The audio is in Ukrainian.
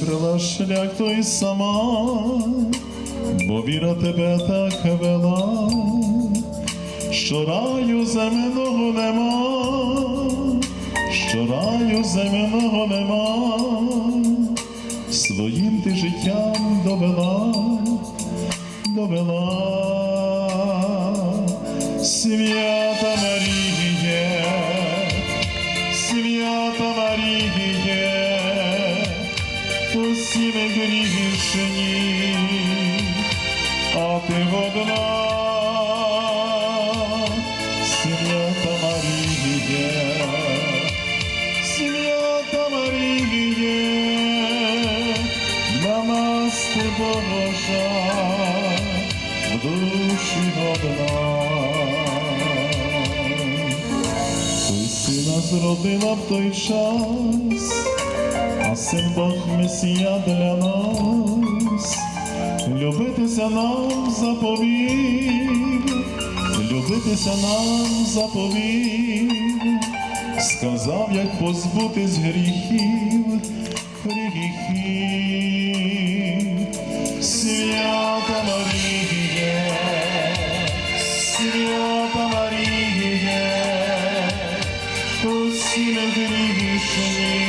Вибрала шлях той сама, бо віра тебе так вела, що раю земного нема, що раю земного нема, своїм ти життям довела, довела, свята а ти одна, свята Маріє, свята Маріє, на нас ти Божа, в душі одна. Ти сина зродила в той час, а син Бог Месія для нас, любитися нам заповів, любитися нам заповів, сказав, як позбутись гріхів, гріхів, свята Маріє, свята Маріє, усі ми грішні,